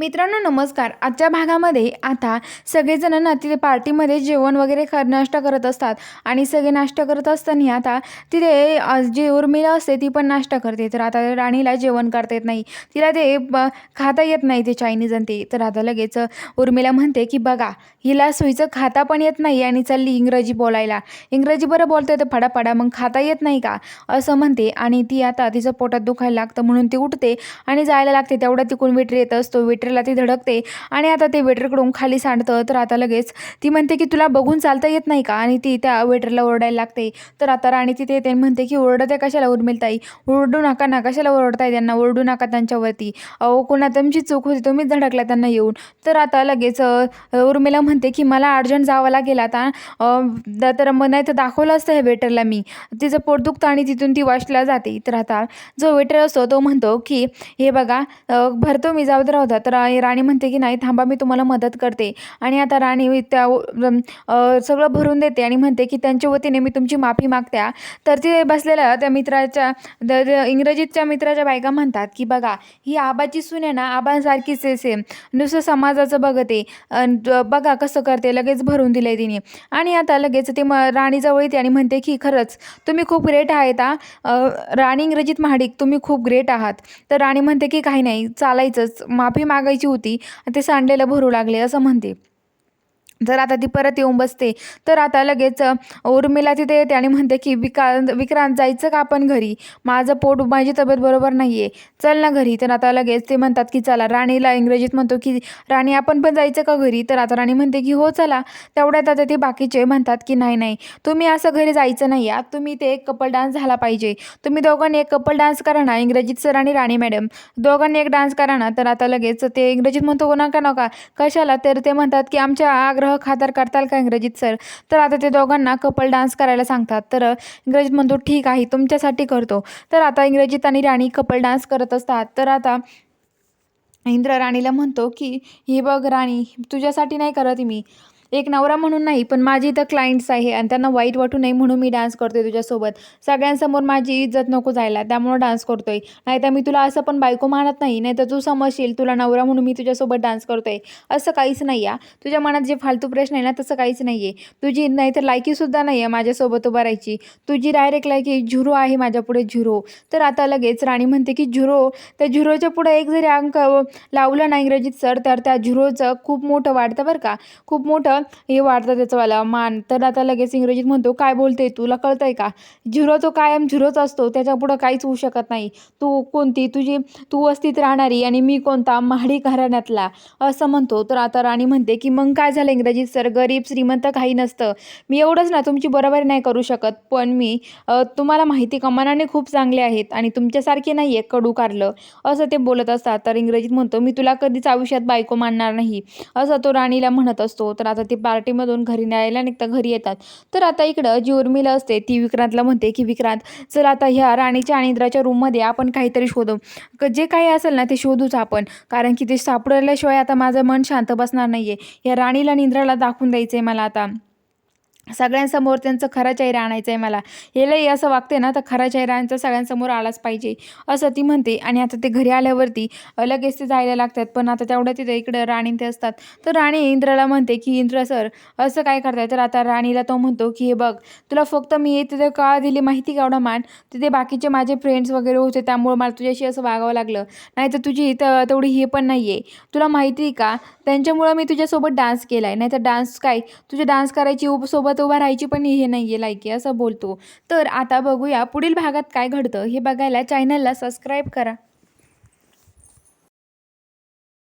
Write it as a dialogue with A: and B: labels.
A: मित्रांनो नमस्कार. आजच्या भागामध्ये आता सगळेजण ना तिथे पार्टीमध्ये जेवण वगैरे ख नाश्ता करत असतात. आणि सगळे नाश्ता करत असताना आता तिथे जे जी उर्मिला असते ती पण नाश्ता करते. तर आता राणीला जेवण करता येत नाही. तिला ते खाता येत नाही ते चायनीज आणि ते. तर आता लगेच उर्मिला म्हणते की बघा हिला सुईचं खाता पण येत नाही आणि चालली इंग्रजी बोलायला. इंग्रजी बरं बोलते तर फडाफडा मग खाता येत नाही का? असं म्हणते. आणि ती आता तिचं पोटात दुखायला लागतं म्हणून ती उठते आणि जायला लागते. तेवढा तिकडून वेटर येत असतो. वेटरला ती धडकते आणि आता ते वेटरकडून खाली सांडतं तर आता लगेच ती म्हणते की तुला बघून चालता येत नाही का? आणि ती त्या वेटरला ओरडायला लागते. तर आता राणी तिथे येते म्हणते की ओरडते कशाला उर्मिलताई ओरडू नका ना कशाला ओरडताय त्यांना? ओरडू नका त्यांच्यावरती. अहो कोणा तुमची चूक होती तुम्हीच धडकला त्यांना येऊन. तर आता लगेच उर्मिला म्हणते की मला अर्जंट जावं लागेल आता. तर मग नाही तर दाखवलं असतं हे वेटरला मी. तिचं पोट दुखतं आणि तिथून ती वॉशला जाते. तर आता जो वेटर असतो तो म्हणतो की हे बघा भरतो मी जाऊ दे तर राणी म्हणते की नाही थांबा मी तुम्हाला मदत करते. आणि आता राणी त्या सगळं भरून देते आणि म्हणते की त्यांच्या वतीने मी तुमची माफी मागत्या. तर ते बसलेल्या त्या मित्राच्या द- इंग्रजीच्या मित्राच्या बायका म्हणतात की बघा ही आबाची सून आहे ना आबासारखीच आहे सेम नुसतं समाजाचं बघते. बघा कसं करते लगेच भरून दिलंय तिने. आणि आता लगेच ते म राणीजवळ येते आणि म्हणते की खरंच तुम्ही खूप ग्रेट आहेत आ राणी इंग्रजीत महाडिक तुम्ही खूप ग्रेट आहात. तर राणी म्हणते की काही नाही चालायचंच. माफी माग मागायची होती ते सांडलेलं भरू लागले असं म्हणते. जर आता ती परत येऊन बसते तर आता लगेच उर्मिला तिथे येते आणि म्हणते की विक्रांत विक्रांत जायचं का आपण घरी? माझं पोट माझी तब्येत बरोबर नाही आहे चल ना घरी. तर आता लगेच ते म्हणतात की चला. राणीला इंग्रजीत म्हणतो की राणी आपण पण जायचं का घरी? तर आता राणी म्हणते की हो चला. तेवढ्यात आता ते बाकीचे म्हणतात की नाही नाही. तुम्ही असं घरी जायचं नाही आहे तुम्ही ते एक कपल डान्स झाला पाहिजे. तुम्ही दोघांनी एक कपल डान्स करा ना इंग्रजीत सर आणि राणी मॅडम. दोघांनी एक डान्स करा ना. तर आता लगेच ते इंग्रजीत म्हणतो नका नका. कशाला? तर ते म्हणतात की आमच्या आग्रह खातर करताल का इंग्रजीत सर? तर आता ते दोघांना कपल डान्स करायला सांगतात. तर इंग्रजीत म्हणतो ठीक आहे तुमच्यासाठी करतो. तर आता इंग्रजीत आणि राणी कपल डान्स करत असतात. तर आता इंद्र राणीला म्हणतो की ही बघ राणी तुझ्यासाठी नाही करत मी. एक नवरा म्हणून नाही पण माझी इथं क्लायंट्स आहे आणि त्यांना वाईट वाटू नये म्हणून मी डान्स करतोय तुझ्यासोबत. सगळ्यांसमोर माझी इज्जत नको जायला त्यामुळं डान्स करतोय. नाही तर मी तुला असं पण बायको मानत नाही नाही तर तू समजशील तुला नवरा म्हणून मी तुझ्यासोबत डान्स करतोय. असं काहीच नाही आहे तुझ्या मनात जे फालतू प्रश्न आहे ना तसं काहीच नाही आहे. तुझी नाही तर लायकीसुद्धा नाही आहे माझ्यासोबत उभा राहायची. तुझी डायरेक्ट लायकी झुरो आहे माझ्यापुढे झुरो. तर आता लगेच राणी म्हणते की झुरो. त्या झुरोच्या पुढे एक जरी अंक लावलं ना इंग्रजीत सर तर त्या झुरोचं खूप मोठं वाढतं बरं का. खूप मोठं हे वाढतं त्याचंवाला. मान. तर आता लगेच इंग्रजीत म्हणतो काय बोलते तुला कळतं आहे का? झिरो तो कायम झिरोच असतो. त्याच्या पुढं काहीच होऊ शकत नाही. तू कोणती? तुझी तू वस्तीत राहणारी आणि मी कोणता? महाडी घराण्यातला. असं म्हणतो. तर आता राणी म्हणते की मग काय झालं इंग्रजीत सर? गरीब श्रीमंत काही नसतं. मी एवढंच ना तुमची बरोबरी नाही करू शकत. पण मी तुम्हाला माहिती कमानाने खूप चांगले आहेत आणि तुमच्यासारखे नाही आहे कडू कारलं. असं ते बोलत असतात. तर इंग्रजीत म्हणतो मी तुला कधीच आयुष्यात बायको मानणार नाही. असं तो राणीला म्हणत असतो. तर आता ती पार्टीमधून घरी न्यायला निघता घरी येतात. तर आता इकडं जी उर्मिला असते ती विक्रांतला म्हणते की विक्रांत चल आता ह्या राणीच्या आणि इंद्राच्या रूममध्ये आपण काहीतरी शोधू. जे काही असेल ना ते शोधूच आपण. कारण की ते सापडल्याशिवाय आता माझं मन शांत बसणार नाही आहे या राणीला आणि इंद्राला दाखवून द्यायचं आहे मला आता. सगळ्यांसमोर त्यांचं खरा चेहरा आणायचं आहे मला. हे लई असं वागते ना तर खरा चेहरा यांचा सगळ्यांसमोर आलाच पाहिजे असं ती म्हणते. आणि आता ते घरी आल्यावरती लगेच ते जायला लागतात. पण आता तेवढ्या तिथे इकडं राणी ते असतात. तर राणी इंद्राला म्हणते की इंद्र सर असं काय करताय? तर आता राणीला तो म्हणतो की हे बघ तुला फक्त मी तिथे का दिली माहिती का एवढा मान? तिथे बाकीचे माझे फ्रेंड्स वगैरे होते त्यामुळे मला तुझ्याशी असं वागावं लागलं. नाही तर तुझी इथं तेवढी हे पण नाही आहे तुला माहिती आहे का? त्यांच्यामुळं मी तुझ्यासोबत डान्स केला आहे नाहीतर डान्स काय? तुझे डान्स करायची उभ सोबत उभा राहायची पण हे नाही आहे लायकी असं बोलतो. तर आता बघूया पुढील भागात काय घडतं हे बघायला चॅनलला सबस्क्राईब करा.